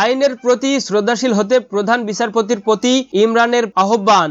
আইনের প্রতি শ্রদ্ধাশীল হতে প্রধান বিচারপতির প্রতি ইমরানের আহ্বান।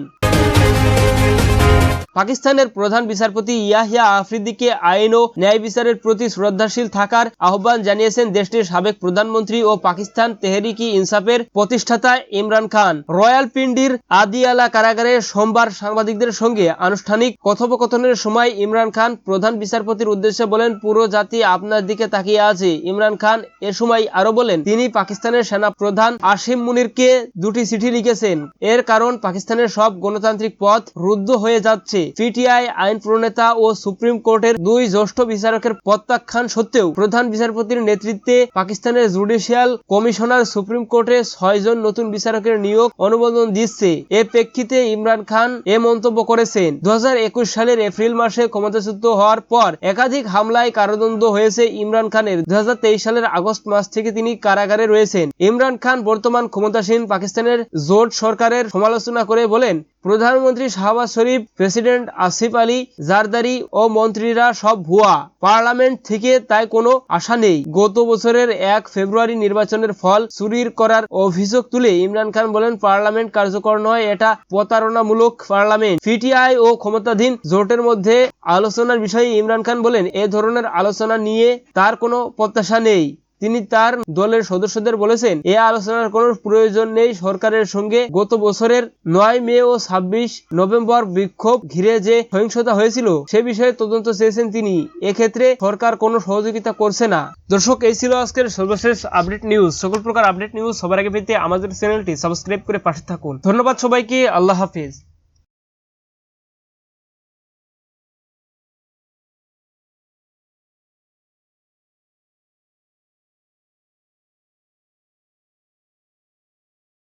পাকিস্তানের প্রধান বিচারপতি ইয়াহিয়া আফ্রিদিকে আইন ও ন্যায় বিচারের প্রতি শ্রদ্ধাশীল থাকার আহ্বান জানিয়েছেন দেশটির সাবেক প্রধানমন্ত্রী ও পাকিস্তান তেহরিকি ইনসাফের প্রতিষ্ঠাতা ইমরান খান। রয়্যাল পিন্ডির আদিয়ালা কারাগারে সোমবার সাংবাদিকদের সঙ্গে আনুষ্ঠানিক কথোপকথনের সময় ইমরান খান প্রধান বিচারপতির উদ্দেশ্যে বলেন, পুরো জাতি আপনার দিকে তাকিয়ে আছে। ইমরান খান এ সময় আরও বলেন, তিনি পাকিস্তানের সেনা প্রধান আসিম মুনিরকে দুটি চিঠি লিখেছেন। এর কারণ পাকিস্তানের সব গণতান্ত্রিক পথ রুদ্ধ হয়ে যাচ্ছে। পিটিআই আইন প্রণেতা ও সুপ্রিম কোর্টের দুই জ্যেষ্ঠ বিচারকের প্রত্যাখ্যান সত্ত্বেও প্রধান বিচারপতির নেতৃত্বে পাকিস্তানের জুডিশিয়াল কমিশনার সুপ্রিম কোর্টে ছয়জন নতুন বিচারকের নিয়োগ অনুমোদন দিচ্ছে। এ প্রেক্ষিতে ইমরান খান এ মন্তব্য করেছেন। দু হাজার একুশ সালের এপ্রিল মাসে ক্ষমতাচ্যুত হওয়ার পর একাধিক হামলায় কারাদণ্ড হয়েছে ইমরান খানের। দু হাজার তেইশ সালের আগস্ট মাস থেকে তিনি কারাগারে রয়েছেন। ইমরান খান বর্তমান ক্ষমতাসীন পাকিস্তানের জোট সরকারের সমালোচনা করে বলেন প্রধানমন্ত্রী শাহবাজ শরীফ, প্রেসিডেন্ট আসিফ আলী, জারদারি ও মন্ত্রীরা সব ভুয়া। পার্লামেন্ট থেকে তাই কোনো আশা নেই। গত বছরের এক ফেব্রুয়ারি নির্বাচনের ফল চুরির করার অভিযোগ তুলে ইমরান খান বলেন, পার্লামেন্ট কার্যকর নয়, এটা প্রতারণামূলক পার্লামেন্ট। পিটিআই ও ক্ষমতাধীন জোটের মধ্যে আলোচনার বিষয়ে ইমরান খান বলেন, এ ধরনের আলোচনা নিয়ে তার কোনো প্রত্যাশা নেই। তিনি তার দলের সদস্যদের বলেছেন, এ আলোচনার কোনো প্রয়োজন নেই, সরকারের সঙ্গে গত বছরের নয় মে ও ছাব্বিশ নভেম্বর বিক্ষোভ ঘিরে যে সহিংসতা হয়েছিল, সে বিষয়ে তদন্ত চেয়েছেন তিনি। এক্ষেত্রে সরকার কোনো সহযোগিতা করছে না। দর্শক, এই ছিল আজকের সর্বশেষ আপডেট নিউজ। সকল প্রকার আপডেট নিউজ সবার আগে পেতে আমাদের চ্যানেলটি সাবস্ক্রাইব করে পাশে থাকুন। ধন্যবাদ সবাইকে, আল্লাহ হাফিজ।